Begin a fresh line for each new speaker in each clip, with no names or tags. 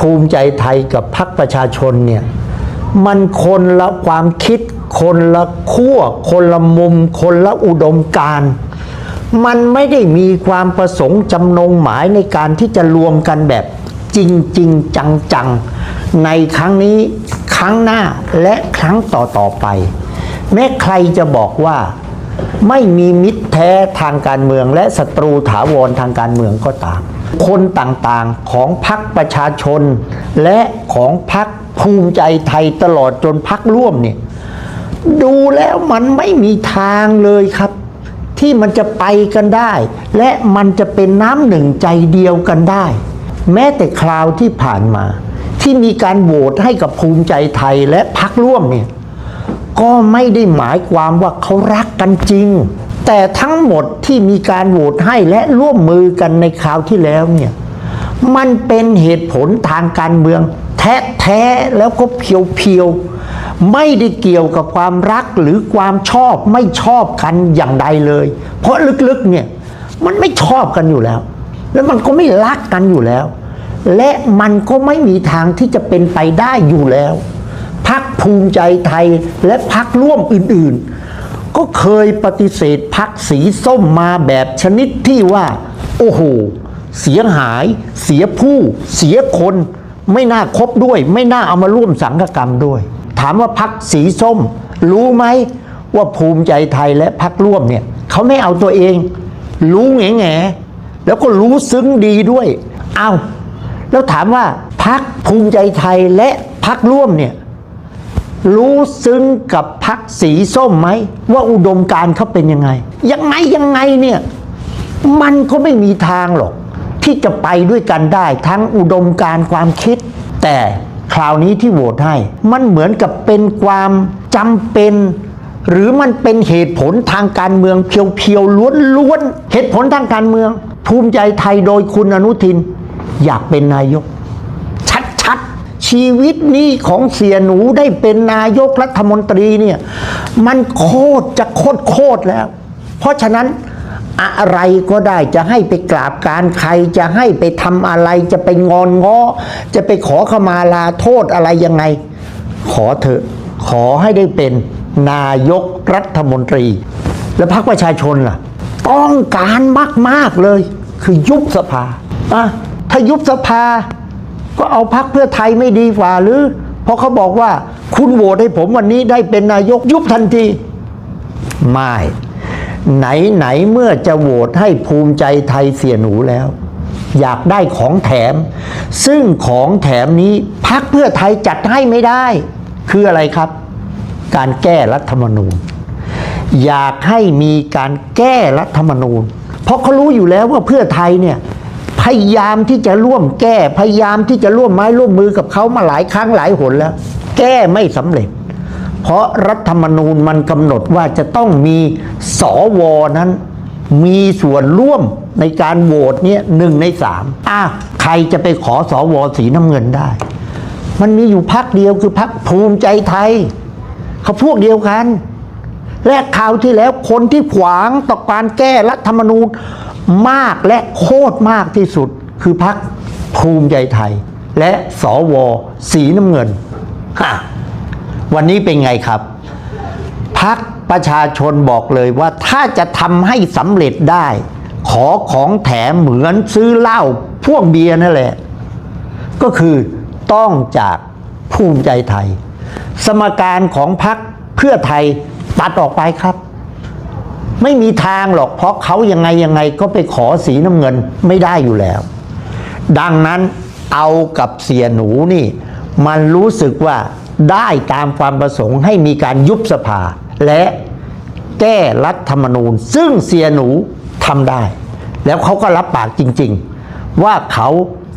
ภูมิใจไทยกับพักประชาชนเนี่ยมันคนละความคิด คนละขั้วคนละมุม คนละอุดมการมันไม่ได้มีความประสงค์จำนงหมายในการที่จะรวมกันแบบจริงจริงจังจังๆในครั้งนี้ครั้งหน้าและครั้งต่อต่อไป แม้ใครจะบอกว่าไม่มีมิตรแท้ทางการเมืองและศัตรูถาวรทางการเมืองก็ตาม คนต่างๆของพรรคประชาชน และของพรรคภูมิใจไทยตลอดจนพรรคร่วมเนี่ยดูแล้วมันไม่มีทางเลยครับ ที่มันจะไปกันได้ และมันจะเป็นน้ำหนึ่งใจเดียวกันได้ แม้แต่คราวที่ผ่านมา ที่มีการโหวตให้กับภูมิใจไทยและพรรคร่วมเนี่ยก็ไม่ได้หมายความว่าเขารักกันจริง แต่ทั้งหมดที่มีการโหวตให้และร่วมมือกันในคราวที่แล้วเนี่ยมันเป็นเหตุผลทางการเมือง แท้แท้ๆแล้วก็เพียวๆไม่ได้เกี่ยวกับความรักหรือความชอบไม่ชอบกันอย่างใดเลย เพราะลึกๆเนี่ยมันไม่ชอบกันอยู่แล้ว แล้วมันก็ไม่รักกันอยู่แล้ว และมันก็ไม่มีทางที่จะเป็นไปได้อยู่แล้วพักภูมิใจไทยและพักร่วมอื่นๆ ก็เคยปฏิเสธพักสีส้มมาแบบชนิดที่ว่า โอ้โห เสียหาย เสียผู้ เสียคน ไม่น่าคบด้วย ไม่น่าเอามาร่วมสังฆกรรมด้วย ถามว่าพักสีส้ม รู้ไหมว่าภูมิใจไทยและพักร่วมเนี่ยเขาไม่เอาตัวเอง รู้แง่แง่แล้วก็รู้ซึ้งดีด้วย เอาแล้วถามว่าพักภูมิใจไทยและพักร่วมเนี่ย รู้ซึ้งกับพักสีส้มไหม ว่าอุดมการเขาเป็นยังไง ยังไงยังไงเนี่ย มันก็ไม่มีทางหรอก ที่จะไปด้วยกันได้ทั้งอุดมการความคิด แต่คราวนี้ที่โหวตให้ มันเหมือนกับเป็นความจำเป็น หรือมันเป็นเหตุผลทางการเมืองเพียวๆล้วนๆเหตุผลทางการเมือง ภูมิใจไทยโดยคุณอนุทิน อยากเป็นนายก ชีวิตนี้ของเสียหนูได้เป็นนายกรัฐมนตรีเนี่ยมันโคตรจะโคตรโคตรแล้ว เพราะฉะนั้นอะไรก็ได้จะให้ไปกราบการใครจะให้ไปทำอะไรจะไปงอนง้อ จะไปขอขมาลาโทษอะไรยังไง ขอเถอะขอให้ได้เป็นนายกรัฐมนตรี แล้วพรรคประชาชนล่ะ ต้องการมาก ๆ เลย คือยุบสภาอะถ้ายุบสภา ก็เอาพักเพื่อไทยไม่ดีกว่าหรือ เพราะเขาบอกว่าคุณโหวตให้ผมวันนี้ได้เป็นนายกยุบทันที ไม่ ไหนไหนเมื่อจะโหวตให้ภูมิใจไทยเสียหนูแล้ว อยากได้ของแถม ซึ่งของแถมนี้พักเพื่อไทยจัดให้ไม่ได้ คืออะไรครับ การแก้รัฐธรรมนูญ อยากให้มีการแก้รัฐธรรมนูญ เพราะเขารู้อยู่แล้วว่าเพื่อไทยเนี่ย พยายามที่จะร่วมแก้ พยายามที่จะร่วมไม้ร่วมมือกับเขามาหลายครั้งหลายหนแล้ว แก้ไม่สำเร็จ เพราะรัฐธรรมนูญมันกำหนดว่าจะต้องมีสวนั้น มีส่วนร่วมในการโหวตเนี่ยหนึ่งในสามอะใครจะไปขอสวสีน้ำเงินได้ มันมีอยู่พักเดียวคือพักภูมิใจไทย เขาพวกเดียวกัน และคราวที่แล้วคนที่ขวางต่อการแก้รัฐธรรมนูญ มากและโคตรมากที่สุดคือพักภูมิใจไทย และสวสีน้ำเงินฮะวันนี้เป็นไงครับ พักประชาชนบอกเลยว่าถ้าจะทำให้สำเร็จได้ ขอของแถมเหมือนซื้อเหล้าพวกเบียร์นั่นแหละ ก็คือต้องจากภูมิใจไทย สมการของพรรคเพื่อไทยตัดออกไปครับ ไม่มีทางหรอกเพราะเขายังไงยังไงก็ไปขอสีน้ำเงินไม่ได้อยู่แล้ว ดังนั้นเอากับเสียหนูนี่ มันรู้สึกว่าได้ตามความประสงค์ให้มีการยุบสภา และแก้รัฐธรรมนูญ ซึ่งเสียหนูทำได้ แล้วเขาก็รับปากจริง ๆ ว่าเขา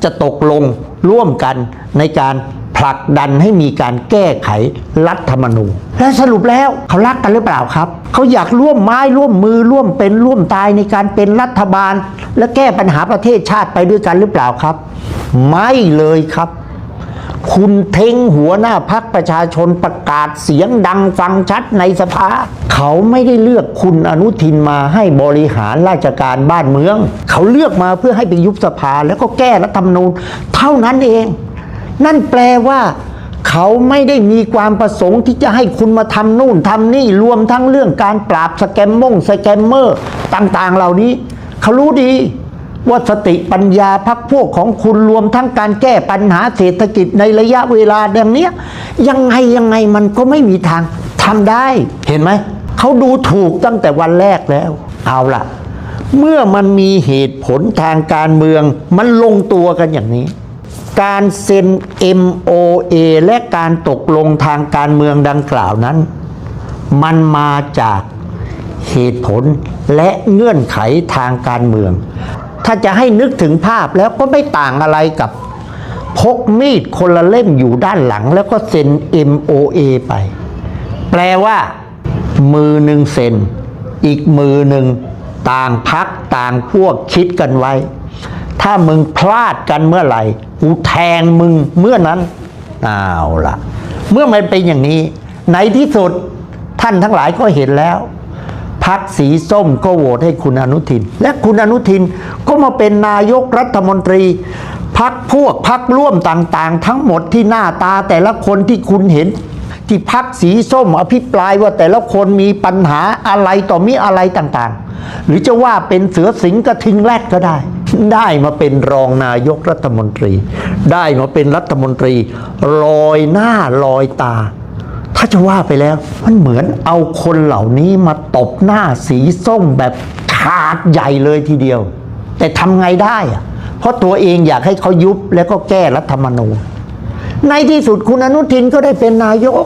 จะตกลงร่วมกันในการ ผลักดันให้มีการแก้ไขรัฐธรรมนูญและสรุปแล้วเขารักกันหรือเปล่าครับ เขาอยากร่วมไม้ร่วมมือร่วมเป็นร่วมตายในการเป็นรัฐบาล และแก้ปัญหาประเทศชาติไปด้วยกันหรือเปล่าครับ ไม่เลยครับ คุณเทงหัวหน้าพักประชาชนประกาศเสียงดังฟังชัดในสภาเขาไม่ได้เลือกคุณอนุทินมาให้บริหารราชการบ้านเมือง เขาเลือกมาเพื่อให้ไปยุบสภาแล้วก็แก้รัฐธรรมนูญเท่านั้นเอง นั่นแปลว่า เขาไม่ได้มีความประสงค์ที่จะให้คุณมาทำนู่นทำนี่รวมทั้งเรื่องการปราบสแกมมงสแกมเมอร์ต่าง ๆ เหล่านี้ เขารู้ดีว่าสติปัญญาพักพวกของคุณรวมทั้งการแก้ปัญหาเศรษฐกิจในระยะเวลาอย่างเนี้ยยังไงยังไงมันก็ไม่มีทางทำได้ เห็นไหมเขาดูถูกตั้งแต่วันแรกแล้ว เอาล่ะ เมื่อมันมีเหตุผลทางการเมือง มันลงตัวกันอย่างนี้ การเซ็น MOA และการตกลงทางการเมืองดังกล่าวนั้น มันมาจากเหตุผลและเงื่อนไขทางการเมือง ถ้าจะให้นึกถึงภาพแล้วก็ไม่ต่างอะไรกับพกมีดคนละเล่มอยู่ด้านหลัง แล้วก็เซ็น MOA ไป แปลว่า มือหนึ่งเซ็น อีกมือหนึ่งต่างพักต่างพวกคิดกันไว้ ถ้ามึงพลาดกันเมื่อไหร่ กูแทงมึงเมื่อนั้นเอาละเมื่อมันเป็นอย่างนี้ ในที่สุดท่านทั้งหลายก็เห็นแล้วพักสีส้มก็โหวตให้คุณอนุทิน และคุณอนุทินก็มาเป็นนายกรัฐมนตรี พักพวกพักร่วมต่างๆ ทั้งหมดที่หน้าตาแต่ละคนที่คุณเห็น ที่พักสีส้มอภิปรายว่าแต่ละคนมีปัญหาอะไรต่อมีอะไรต่างๆ หรือจะว่าเป็นเสือสิงกระทิงแรดก็ได้ ได้มาเป็นรองนายกรัฐมนตรี ได้มาเป็นรัฐมนตรีลอยหน้าลอยตา ถ้าจะว่าไปแล้ว มันเหมือนเอาคนเหล่านี้มาตบหน้าสีส้มแบบขาดใหญ่เลยทีเดียว แต่ทำไงได้อะเพราะตัวเองอยากให้เขายุบแล้วก็แก้รัฐธรรมนูญในที่สุดคุณอนุทินก็ได้เป็นนายก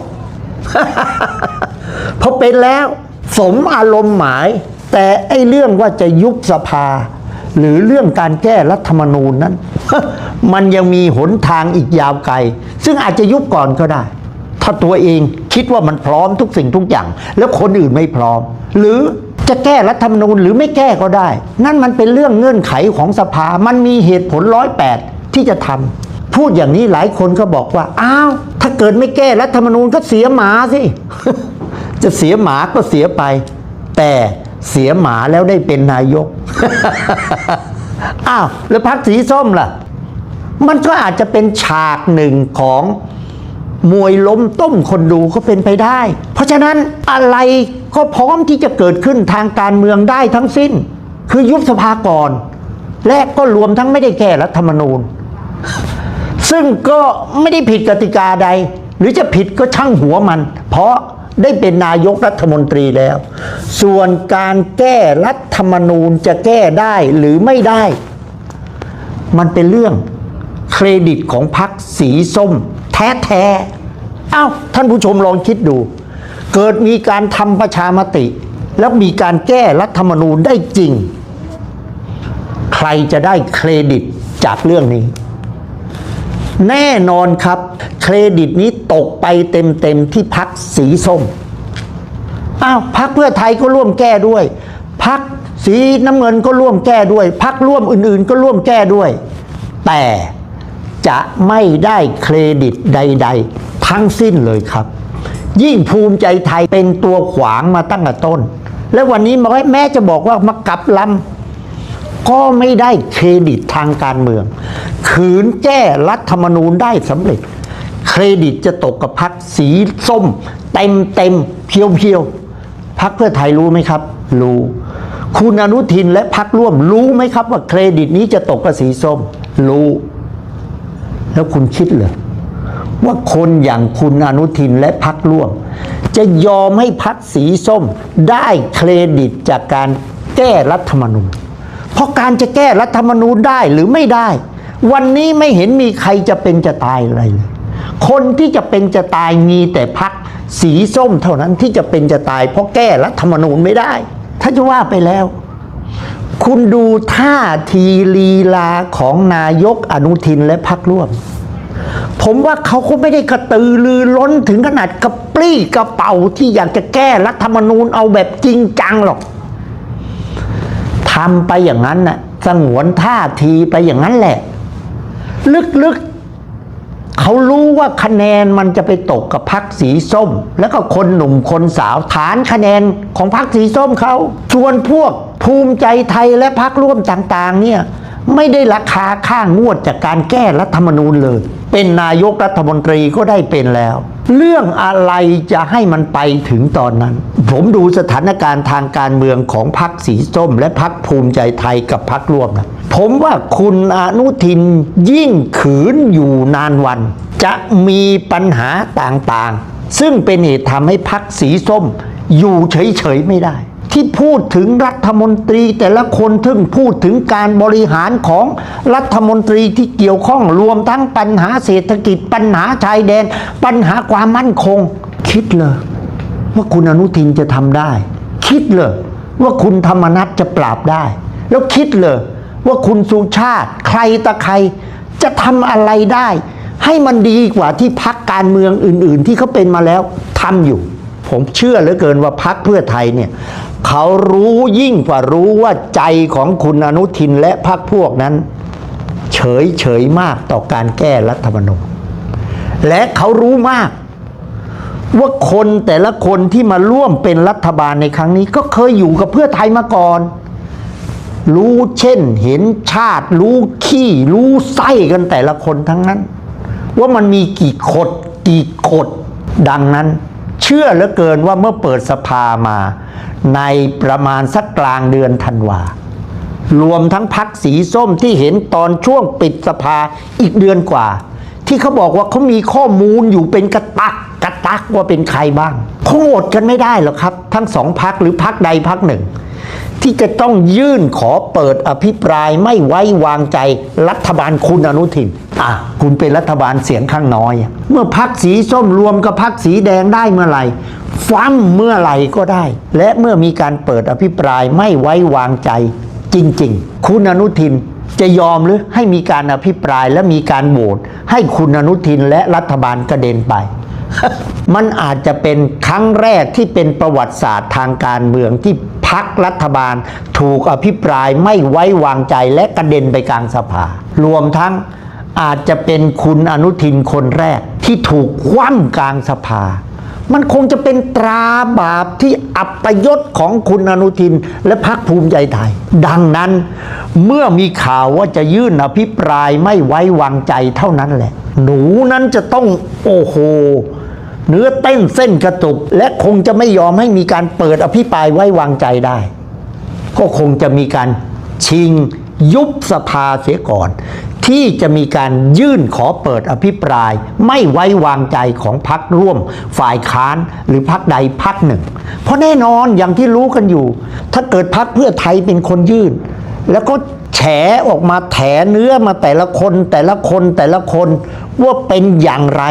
พอเป็นแล้ว สมอารมณ์หมาย แต่ไอ้เรื่องว่าจะยุบสภา หรือเรื่องการแก้รัฐธรรมนูญนั้น มันยังมีหนทางอีกยาวไกล ซึ่งอาจจะยุบก่อนก็ได้ ถ้าตัวเองคิดว่ามันพร้อมทุกสิ่งทุกอย่าง แล้วคนอื่นไม่พร้อม หรือจะแก้รัฐธรรมนูญหรือไม่แก้ก็ได้ นั่นมันเป็นเรื่องเงื่อนไขของสภา มันมีเหตุผลร้อยแปดที่จะทำพูดอย่างนี้หลายคนก็บอกว่า อ้าว ถ้าเกิดไม่แก้รัฐธรรมนูญก็เสียหมาสิ จะเสียหมาก็เสียไป แต่ เสียหมาแล้วได้เป็นนายก อ้าว แล้วพักสีส้มล่ะ มันก็อาจจะเป็นฉากหนึ่งของมวยล้มต้มคนดูก็เป็นไปได้ เพราะฉะนั้นอะไรก็พร้อมที่จะเกิดขึ้นทางการเมืองได้ทั้งสิ้น คือยุบสภาก่อน และก็รวมทั้งไม่ได้แก้รัฐธรรมนูญ ซึ่งก็ไม่ได้ผิดกติกาใด หรือจะผิดก็ช่างหัวมัน เพราะ ได้เป็นนายกรัฐมนตรีแล้ว ส่วนการแก้รัฐธรรมนูญจะแก้ได้หรือไม่ได้ มันเป็นเรื่องเครดิตของพรรคสีส้ม แท้ๆอ้าวท่านผู้ชมลองคิดดู เกิดมีการทำประชามติ แล้วมีการแก้รัฐธรรมนูญได้จริง ใครจะได้เครดิตจากเรื่องนี้ แน่นอนครับ เครดิตนี้ตกไปเต็มๆที่พักสีส้มอ้าวพักเพื่อไทยก็ร่วมแก้ด้วย พักสีน้ำเงินก็ร่วมแก้ด้วย พักร่วมอื่นๆก็ร่วมแก้ด้วย แต่จะไม่ได้เครดิตใด ๆ ทั้งสิ้นเลยครับ ยิ่งภูมิใจไทยเป็นตัวขวางมาตั้งแต่ต้น และวันนี้แม้จะบอกว่ามากลับลำ ก็ไม่ได้เครดิตทางการเมือง ขืนแก้รัฐธรรมนูญได้สำเร็จ เครดิตจะตกกับพักสีส้ม เต็มเต็มเพียวเพียวพักเพื่อไทยรู้ไหมครับ รู้ คุณอนุทินและพักร่วมรู้ไหมครับว่าเครดิตนี้จะตกกับสีส้ม รู้ แล้วคุณคิดเหรอว่าคนอย่างคุณอนุทินและพักร่วม จะยอมให้พักสีส้มได้เครดิตจากการแก้รัฐธรรมนูญ เพราะการจะแก้รัฐธรรมนูญได้หรือไม่ได้ วันนี้ไม่เห็นมีใครจะเป็นจะตายอะไรเลยคนที่จะเป็นจะตายมีแต่พักสีส้มเท่านั้นที่จะเป็นจะตาย เพราะแก้รัฐธรรมนูญไม่ได้ ถ้าจะว่าไปแล้ว คุณดูท่าทีลีลาของนายกอนุทินและพักร่วม ผมว่าเขาก็ไม่ได้กระตือรือร้นถึงขนาดกระปรี้กระเป๋าที่อยากจะแก้รัฐธรรมนูญเอาแบบจริงจังหรอก ทำไปอย่างนั้นน่ะสงวนท่าทีไปอย่างนั้นแหละ ลึกๆเขารู้ว่าคะแนนมันจะไปตกกับพักสีส้ม แล้วก็คนหนุ่มคนสาวฐานคะแนนของพักสีส้มเขาส่วนพวกภูมิใจไทยและพักร่วมต่าง ๆ เนี่ยไม่ได้ราคาค่างงวดจากการแก้รัฐธรรมนูญเลย เป็นนายกรัฐมนตรีก็ได้เป็นแล้ว เรื่องอะไรจะให้มันไปถึงตอนนั้น ผมดูสถานการณ์ทางการเมืองของพรรคสีส้ม และพรรคภูมิใจไทยกับพรรครวมนะผมว่าคุณอนุทินยิ่งขืนอยู่นานวัน จะมีปัญหาต่างๆ ซึ่งเป็นเหตุทำให้พรรคสีส้มอยู่เฉยๆไม่ได้ ที่พูดถึงรัฐมนตรีแต่ละคนถึงพูดถึงการบริหารของรัฐมนตรีที่เกี่ยวข้องรวมทั้งปัญหาเศรษฐกิจ ปัญหาชายแดน ปัญหาความมั่นคง คิดเลยว่าคุณอนุทินจะทำได้ คิดเลยว่าคุณธรรมนัฐจะปราบได้ แล้วคิดเลยว่าคุณสุชาติใครตะใครจะทำอะไรได้ ให้มันดีกว่าที่พักการเมืองอื่น ๆ ที่เขาเป็นมาแล้วทำอยู่ ผมเชื่อเหลือเกินว่าพักเพื่อไทยเนี่ย เขารู้ยิ่งกว่ารู้ว่าใจของคุณอนุทินและพักพวกนั้น เฉยเฉยมากต่อการแก้รัฐธรรมนูญและเขารู้มาก ว่าคนแต่ละคนที่มาร่วมเป็นรัฐบาลในครั้งนี้ ก็เคยอยู่กับเพื่อไทยมาก่อน รู้เช่นเห็นชาติ รู้ขี้ รู้ไส้กันแต่ละคนทั้งนั้น ว่ามันมีกี่ขดกี่ขดดังนั้น เชื่อเหลือเกินว่าเมื่อเปิดสภามา ในประมาณสักกลางเดือนธันวารวมทั้งพักสีส้มที่เห็นตอนช่วงปิดสภาอีกเดือนกว่า ที่เขาบอกว่าเขามีข้อมูลอยู่เป็นกระตักกระตักว่าเป็นใครบ้างคงอดกันไม่ได้หรอกครับ ทั้งสองพักหรือพักใดพักหนึ่ง ที่จะต้องยื่นขอเปิดอภิปรายไม่ไว้วางใจรัฐบาลคุณอนุทิน อะ คุณเป็นรัฐบาลเสียงข้างน้อย เมื่อพักสีส้มรวมกับพักสีแดงได้เมื่อไหร่ฟั่มเมื่อไหร่ก็ได้ และเมื่อมีการเปิดอภิปรายไม่ไว้วางใจ จริง ๆ คุณอนุทินจะยอมหรือให้มีการอภิปรายและมีการโหวตให้คุณอนุทินและรัฐบาลกระเด็นไป มันอาจจะเป็นครั้งแรกที่เป็นประวัติศาสตร์ทางการเมืองที่ พักรัฐบาลถูกอภิปรายไม่ไว้วางใจและกระเด็นไปกลางสภา รวมทั้งอาจจะเป็นคุณอนุทินคนแรกที่ถูกคว่ำกลางสภา มันคงจะเป็นตราบาปที่อัปยศของคุณอนุทินและพรรคภูมิใจไทย ดังนั้นเมื่อมีข่าวว่าจะยื่นอภิปรายไม่ไว้วางใจเท่านั้นแหละ หนูนั้นจะต้องโอ้โห เนื้อเต้นเส้นกระตุก และคงจะไม่ยอมให้มีการเปิดอภิปรายไว้วางใจได้ ก็คงจะมีการชิงยุบสภาเสียก่อน ที่จะมีการยื่นขอเปิดอภิปราย ไม่ไว้วางใจของพรรคร่วม ฝ่ายค้านหรือพรรคใดพรรคหนึ่ง เพราะแน่นอนอย่างที่รู้กันอยู่ ถ้าเกิดพรรคเพื่อไทยเป็นคนยื่น แล้วก็แฉออกมาแถเนื้อมาแต่ละคนแต่ละคนแต่ละคนว่าเป็นอย่างไร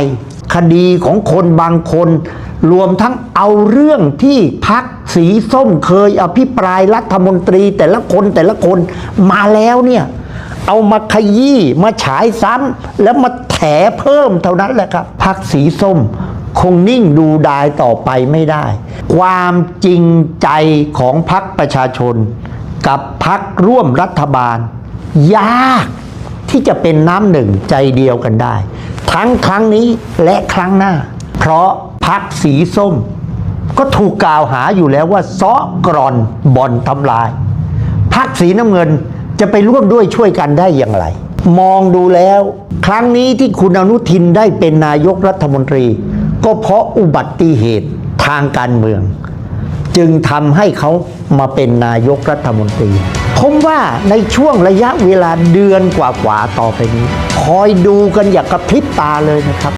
คดีของคนบางคน รวมทั้งเอาเรื่องที่พักสีส้มเคยอภิปรายรัฐมนตรีแต่ละคนแต่ละคนมาแล้วเนี่ย เอามาขยี้มาฉายซ้ำแล้วมาแถเพิ่มเท่านั้นแหละครับพักสีส้มคงนิ่งดูดายต่อไปไม่ได้ ความจริงใจของพักประชาชน กับพักร่วมรัฐบาล ยากที่จะเป็นน้ำหนึ่งใจเดียวกันได้ ทั้งครั้งนี้และครั้งหน้า เพราะพักสีส้ม ก็ถูกกล่าวหาอยู่แล้วว่าซ้อกรอนบ่อนทำลาย พักสีน้ำเงินจะไปร่วมด้วยช่วยกันได้อย่างไร มองดูแล้ว ครั้งนี้ที่คุณอนุทินได้เป็นนายกรัฐมนตรี ก็เพราะอุบัติเหตุทางการเมือง จึงทำให้เขามาเป็นนายกรัฐมนตรี ผมว่าในช่วงระยะเวลาเดือนกว่าๆต่อไปนี้ คอยดูกันอย่างกระพริบตาเลยนะครับ